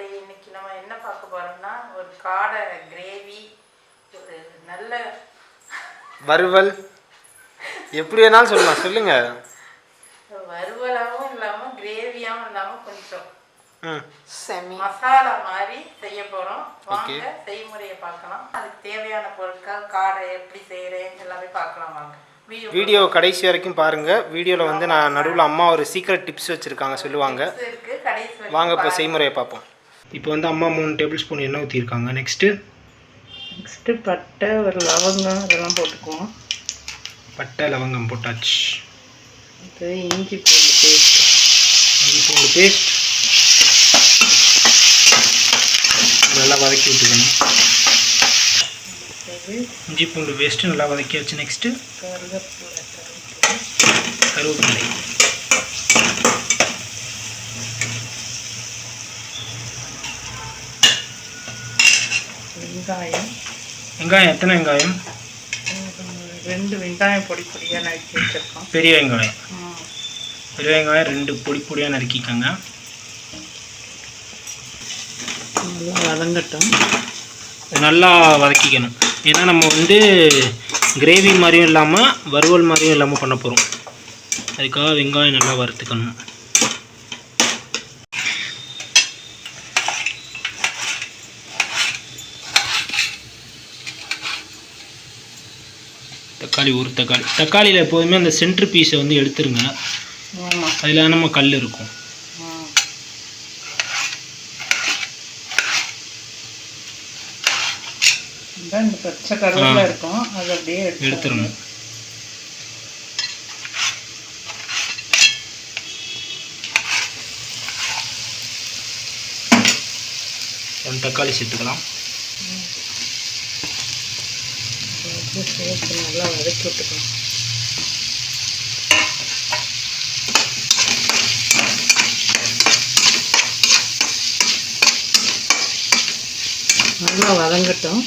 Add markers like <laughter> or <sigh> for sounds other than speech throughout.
மக்களே இன்னைக்கு நம்ம என்ன பார்க்க போறோம்னா ஒரு காடை கிரேவி ஒரு நல்ல வறுவல். எப்படி வேணாலும் சொல்லலாம் சொல்லுங்க. வறுவலாகவும் இல்லாமல் கிரேவியாகவும் இல்லாமல் கொஞ்சம் ம். செமி. மசாலா மாதிரி செய்ய போகிறோம். வாங்க செய்முறையை பார்க்கலாம். அதுக்கு தேவையான பொருட்கள் காடை எப்படி செய்கிறேன் எல்லாமே பார்க்கலாம் வாங்க. வீடியோ கடைசி வரைக்கும் பாருங்க. வீடியோவில் வந்து நான் நடுவில் அம்மா ஒரு சீக்ரெட் டிப்ஸ் வச்சுருக்காங்க சொல்லுவாங்க. இருக்கு கடைசி வரைக்கும் வாங்க இப்போ. செய்முறையை பார்ப்போம். இப்போ வந்து அம்மா மூணு டேபிள் ஸ்பூன் எண்ணெய் ஊற்றிருக்காங்க நெக்ஸ்ட்டு நெக்ஸ்ட்டு பட்டை ஒரு லவங்கம் இதெல்லாம் போட்டுக்குவோம். பட்டை லவங்கம் போட்டாச்சு. இது இஞ்சி பூண்டு பேஸ்ட் இஞ்சி பூண்டு பேஸ்ட் நல்லா வதக்கி விட்டுக்கணும். இஞ்சி பூண்டு பேஸ்ட்டு நல்லா வதக்கியாச்சு. நெக்ஸ்ட்டு கருவேப்பிலை கருவேப்பிலை. வெங்காயம். வெங்காயம் எத்தனை வெங்காயம்? ரெண்டு வெங்காயம் பொடி பொடியாக நறுக்கி வச்சுருக்கோம். பெரிய வெங்காயம். பெரிய வெங்காயம் ரெண்டு பொடி பொடியாக நறுக்கிக்கோங்க. நல்லா வதங்கட்டும். நல்லா வதக்கிக்கணும். ஏன்னா நம்ம வந்து கிரேவி மாதிரியும் இல்லாமல் வறுவல் மாதிரியும் இல்லாமல் பண்ண போகிறோம் அதுக்காக வெங்காயம் நல்லா வறுத்துக்கணும். தக்காளி ஒரு தக்காளி. தக்காளியில் எப்போதுமே அந்த சென்ட்ரு பீஸை வந்து எடுத்துருங்க. அதில் நம்ம கல் இருக்கும். பச்சை கருவேப்பிலை இருக்கும். அது அப்படியே எடுத்து எடுத்துடணும் தக்காளி சேர்த்துக்கலாம். சேர்த்து நல்லா வதக்கி விட்டுக்கணும். நல்லா வதங்கட்டும்.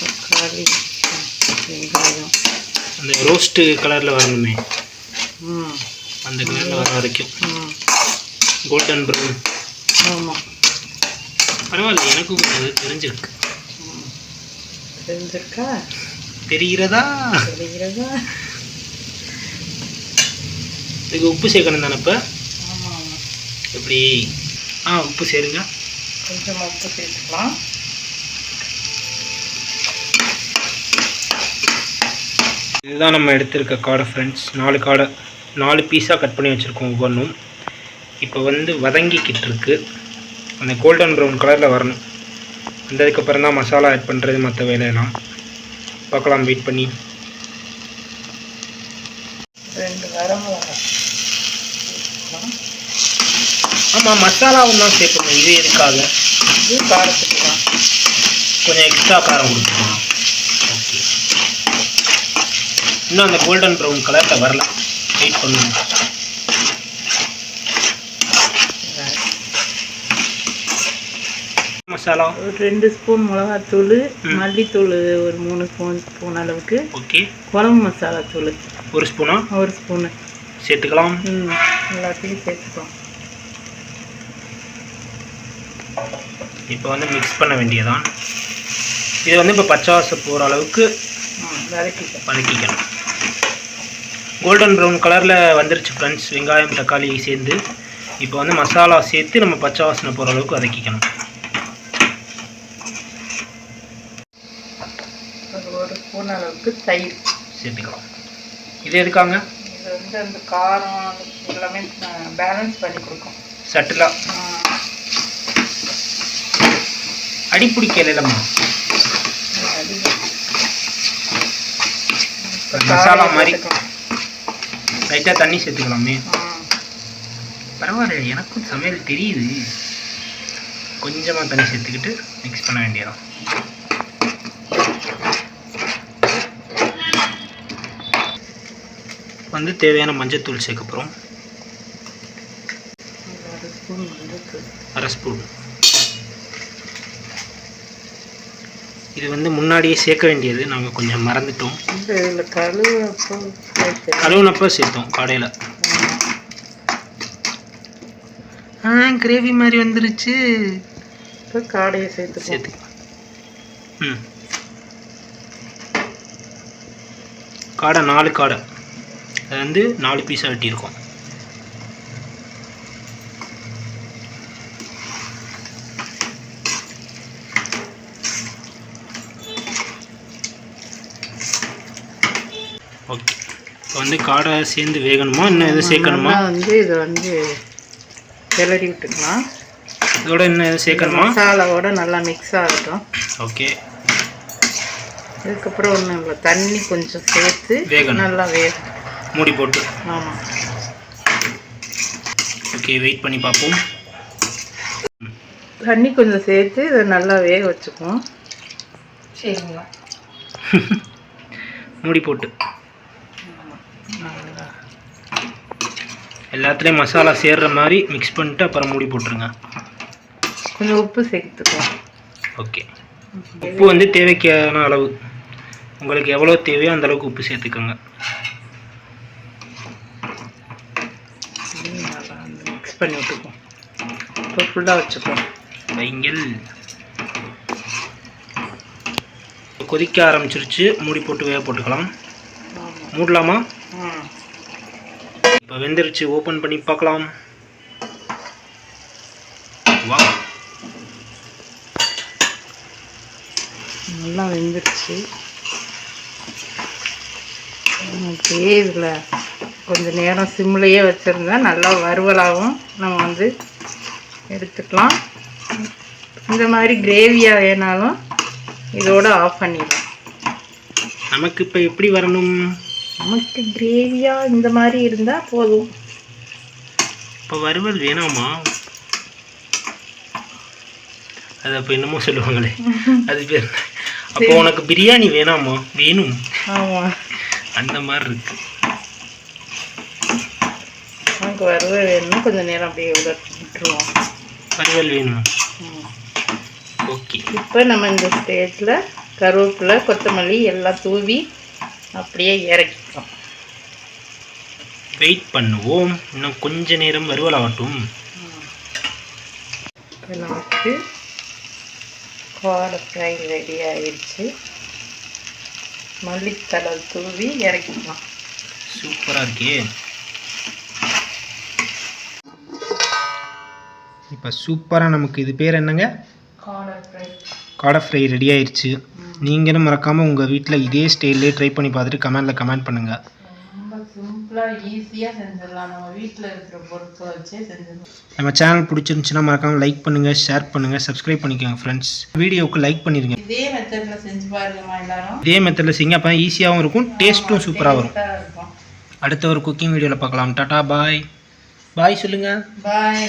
தக்காளி வெங்காயம். அந்த ரோஸ்ட்டு கலரில் வரணுமே. ம். அந்த கலரில் வர வரைக்கும். கோல்டன் ப்ரௌன் ஆமாம் பரவாயில்ல எனக்கும் அது தெரிஞ்சிருக்கு. தெரிஞ்சிருக்கா? தெரிகிறதா? தெரிகிறதா? இதுக்கு உப்பு சேர்க்கணும் தானே இப்போ? ஆமாம் ஆமாம் எப்படி? ஆ உப்பு சேருங்க. கொஞ்சம் உப்பு சேர்த்துக்கலாம். இதுதான் நம்ம எடுத்திருக்க காடை ஃப்ரெண்ட்ஸ் நாலு காடை நாலு பீஸாக கட் பண்ணி வச்சுருக்கோம் ஒவ்வொன்றும். இப்போ வந்து வதங்கிக்கிட்டு இருக்கு. அந்த கோல்டன் ப்ரௌன் கலரில் வரணும். வந்ததுக்கப்புறம் தான் மசாலா ஆட் பண்ணுறது மற்ற வேலையெல்லாம். பார்க்கலாம் வெயிட் பண்ணி. ரெண்டு ஆமாம் மசாலாவும் தான் சேர்க்கணும். இது எதுக்காக? இது காரத்துக்கு தான். கொஞ்சம் எக்ஸ்ட்ரா காரம் கொடுத்துக்கணும் ஓகே இன்னும் அந்த கோல்டன் ப்ரௌன் கலரில் வரல. வெயிட் பண்ணுங்க. மசாலா? ஒரு ரெண்டு ஸ்பூன் மிளகாத்தூள். மல்லித்தூள் ஒரு மூணு ஸ்பூன் ஸ்பூன் அளவுக்கு. ஓகே. குழம்பு மசாலா தூள் ஒரு ஸ்பூனா? ஒரு ஸ்பூனு. சேர்த்துக்கலாம். ம் எல்லாத்தையும் சேர்த்துக்கலாம். இப்போ வந்து மிக்ஸ் பண்ண வேண்டியதான் இது வந்து இப்போ பச்சை வாசம் போகிற அளவுக்கு வதக்கிக்கணும். கோல்டன் ப்ரௌன் கலரில் வந்துருச்சு ஃப்ரெண்ட்ஸ் வெங்காயம் தக்காளி சேர்ந்து. இப்போ வந்து மசாலா சேர்த்து நம்ம பச்சை வாசனை போகிற அளவுக்கு வதக்கிக்கணும் ஒரு ஒரு ஸ்பூன் அளவுக்கு தயிர். சேர்த்துக்கலாம். இது எதுக்காங்க? இது வந்து அந்த காரம் எல்லாமே பேலன்ஸ் பண்ணி கொடுக்கும். சட்டிலாக ம். அடி பிடிக்கலம்மா அது மசாலா மாதிரி. லைட்டாக தண்ணி சேர்த்துக்கலாமே. பரவாயில்ல எனக்கும் சமையல் தெரியுது. கொஞ்சமாக தண்ணி சேர்த்துக்கிட்டு மிக்ஸ் பண்ண வேண்டியதான் வந்து தேவையான மஞ்சத்தூள் சேர்க்க போகிறோம் அரை ஸ்பூன் இது வந்து முன்னாடியே சேர்க்க வேண்டியது. நாங்கள் கொஞ்சம் மறந்துட்டோம். சேர்த்து கழுவுனப்போ சேர்த்தோம் கடையில். ஆ கிரேவி மாதிரி வந்துருச்சு. இப்போ காடையை சேர்த்துப்போம். சேர்த்து ம். காடை நாலு காடை. அது வந்து நாலு பீஸாக வெட்டியிருக்கோம். ஓகே இப்போ வந்து காடை சேர்ந்து வேகணுமா? இன்னும் எதுவும் சேர்க்கணுமா? வந்து இதை வந்து கிளறி விட்டுக்கலாம். இதோட இன்னும் எதுவும் சேர்க்கணுமா? மசாலாவோட நல்லா மிக்ஸ் ஆகட்டும். ஓகே இதுக்கப்புறம் ஒன்றும் இல்லை தண்ணி கொஞ்சம் சேர்த்து வேகணும். நல்லா வேகும் மூடி போட்டு ஆமாம் ஓகே வெயிட் பண்ணி பார்ப்போம். தண்ணி கொஞ்சம் சேர்த்து இதை நல்லா வேக வச்சுக்குவோம். சரிங்களா. <laughs> மூடி போட்டு எல்லாத்துலேயும் மசாலா சேர்ற மாதிரி மிக்ஸ் பண்ணிட்டு அப்புறம் மூடி போட்டுருங்க. கொஞ்சம் உப்பு சேர்த்துக்குவோம். ஓகே உப்பு வந்து தேவைக்கான அளவு. உங்களுக்கு எவ்வளோ தேவையோ அந்த அளவுக்கு உப்பு சேர்த்துக்கோங்க இதையும் நல்லா மிக்ஸ் பண்ணி விட்டுக்குவோம் இப்போ ஃபுல்லாக வச்சுக்குவோம் வைங்கல் கொதிக்க ஆரம்பிச்சிருச்சு. மூடி போட்டு வேக போட்டுக்கலாம். மூடலாமா? இப்போ வெந்துருச்சு. ஓப்பன் பண்ணி பார்க்கலாம். வா. நல்லா வெந்துருச்சு. அப்படியே இதில் கொஞ்சம் நேரம் சிம்லேயே வச்சுருந்தா நல்லா வறுவலாகவும் நம்ம வந்து எடுத்துக்கலாம். இந்த மாதிரி கிரேவியாக வேணாலும் இதோட ஆஃப் பண்ணிடலாம். நமக்கு இப்போ எப்படி வரணும்? நமக்கு கிரேவியாக இந்த மாதிரி இருந்தால் போதும். இப்போ வறுவல் வேணாமா? அது அப்போ என்னமோ சொல்லுவாங்களே. அது பேர்? அப்போ உனக்கு பிரியாணி வேணாமா? வேணும். ஆமாம் அந்த மாதிரி இருக்கு. நமக்கு வறுவல் வேணும்னா கொஞ்சம் நேரம் அப்படியே விட விட்டுருவோம். வறுவல் வேணும். ஓகே. இப்போ நம்ம இந்த ஸ்டேஜில் கருவேப்பிலை கொத்தமல்லி எல்லாம் தூவி அப்படியே இறக்கிக்கிறோம் வெயிட் பண்ணுவோம். இன்னும் கொஞ்ச நேரம் வறுவல் ஆகட்டும் இப்போ நமக்கு கோடை ஃப்ரை ரெடி ஆயிடுச்சு. மல்லித்தலை தூவி இறக்கிக்கலாம் சூப்பராக இருக்கே. இப்போ சூப்பராக நமக்கு இது பேர் என்னங்க? கோடை ஃப்ரை ரெடி ஆயிடுச்சு நீங்களும் மறக்காமல் உங்கள் வீட்டில் இதே ஸ்டைல்லே ட்ரை பண்ணி பார்த்துட்டு கமெண்டில் கமெண்ட் பண்ணுங்கள் ரொம்ப சிம்பிளாக ஈஸியாக செஞ்சிடலாம். நம்ம வீட்டில் இருக்கிற பொருட்களை வச்சே செஞ்சிடலாம். நம்ம சேனல் பிடிச்சிருந்துச்சுன்னா மறக்காமல் லைக் பண்ணுங்கள் ஷேர் பண்ணுங்கள் சப்ஸ்கிரைப் பண்ணிக்கோங்க ஃப்ரெண்ட்ஸ் வீடியோவுக்கு லைக் பண்ணிடுங்க இதே மெத்தடில் செஞ்சு பாருங்கம்மா எல்லாரும். இதே மெத்தடில் செய்யுங்க அப்போ ஈஸியாகவும் இருக்கும் டேஸ்ட்டும் சூப்பராக வரும். அடுத்த ஒரு குக்கிங் வீடியோவில் பார்க்கலாம். டாடா பாய் பாய் சொல்லுங்கள் பாய்